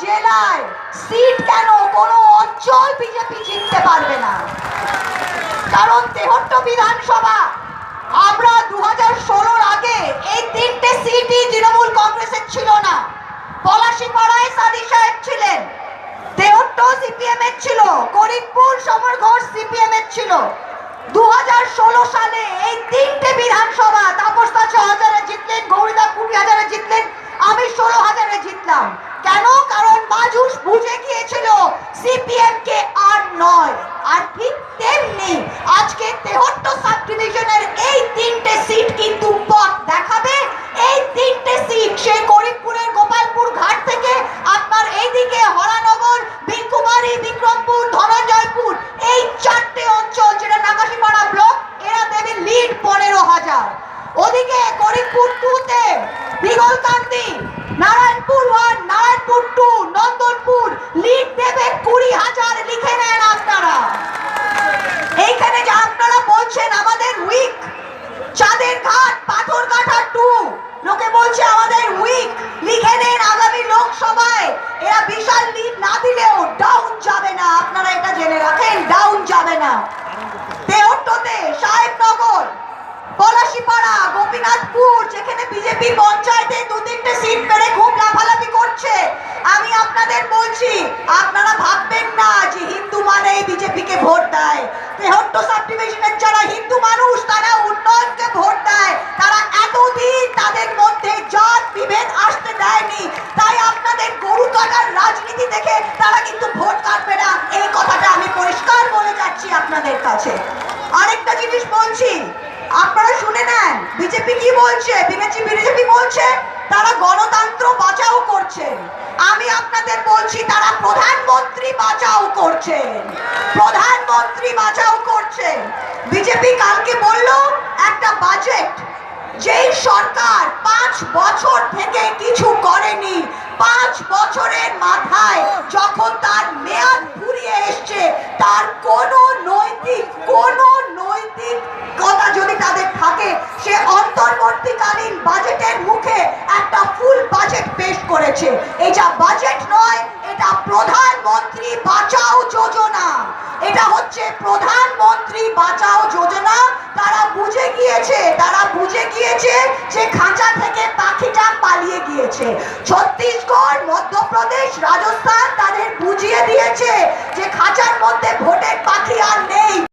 জেলায় সিট কেন কোনো অঞ্চল বিজেপি জিততে পারবে না? কারণ তেহট্ট বিধানসভা, আমরা দু হাজার আগে এই তিনটে সিটই তৃণমূল কংগ্রেসের ছিল না। পলাশিপাড়ায় সাদি সাহেব ছিলেন, তেহট্ট সিপিএম এর ছিল, করিমপুর সমরঘর সিপিএম এর ছিল। দু হাজার ষোলো সালে এই তিনটে বিধানসভা তাপসদা ছ হাজারে জিতলেন, গৌরীদা কুড়ি হাজারে জিতলেন, আমি ষোলো জিতলাম। কেন? কারণ মাজুস বুঝে গিয়েছিল সিপিএম কে আর নয়। আর ঠিক তেমনি, আজকে তেহট্ট সাব ডিভিশনের এই তিনটে সিট কিন্তু পথ দেখাবে। এই তিনটে সিট সেই করিমপুরের গোপালপুর ঘাট থেকে আপনার এইদিকে হরানগর বীরকুমারী বিক্রমপুর, ধনঞ্জয়পুর, এই চারটে অঞ্চল যেটা নাকাশিপাড়া ব্লক, এরা দেবে লিড পনেরো হাজার। ওদিকে করিমপুর টুতে Bigalkandi Narayanpur one Narayanpur two Nandanpur, lead দেবে কুড়ি হাজার, লিখে নেন আপনারা। এইখানে যে আপনারা বলছেন, আমাদের উইক চাঁদের ঘাট, পাথর কাঠা টু লোকে বলছে আমাদের উইক লিখে নেন আগামী লোকসভায়। এরা বিশাল লিড না দিলেও ডাউন যাবে না। আপনারা এটা জেনে রাখেন ডাউন যাবে না। গোপীনাথপুর যেখানে বিজেপি পঞ্চায়েতে দু তিনটে সিট পেরে খুব লাফালাফি করছে। আমি আপনাদের বলছি, আপনারা ভাববেন না যে হিন্দু মানে বিজেপিকে ভোট দেয়। তেহট্ট সাব ডিভিশনের যারা হিন্দু মানুষ, তারা উন্নয়নকে ভোট দেয়। তারা এতদিন তাদের মধ্যে জাত বিভেদ আসতে দেয়নি। তাই আপনাদের গরু কাটার রাজনীতি দেখে তারা কিন্তু ভোট কাটবে না। এই কথাটা আমি পরিষ্কার বলে যাচ্ছি আপনাদের কাছে। আরেকটা জিনিস বলছি আপনারা শুনে নেন, বিজেপি কি বলছে বিজেপি বলছে, তারা গণতন্ত্র বাঁচাও করছেন আমি আপনাদের বলছি, তারা প্রধানমন্ত্রী বাঁচাও করছেন প্রধানমন্ত্রী বাঁচাও করছেন বিজেপি কালকে বলল, একটা বাজেট যেই সরকার পাঁচ বছর থেকে কিছু করেনি, পাঁচ বছরের মাথায় যখন তার মেয়াদ ফুরিয়ে এসছে তার কোনো নৈতিক কোনো নৈতিক কথা যদি তাদের থাকে সে অন্তর্বর্তীকালীন বাজেটের মুখে একটা ফুল বাজেট পেশ করেছে এটা বাজেট নয়, এটা প্রধানমন্ত্রী বাঁচাও যোজনা। এটা হচ্ছে প্রধানমন্ত্রী বাঁচাও যোজনা। তারা বুঝে গিয়েছে, তারা বুঝে গিয়েছে যে খাঁচা থেকে পাখিটা পালিয়ে গিয়েছে। ছত্তিশগড়, মধ্যপ্রদেশ, রাজস্থান তাদের বুঝিয়ে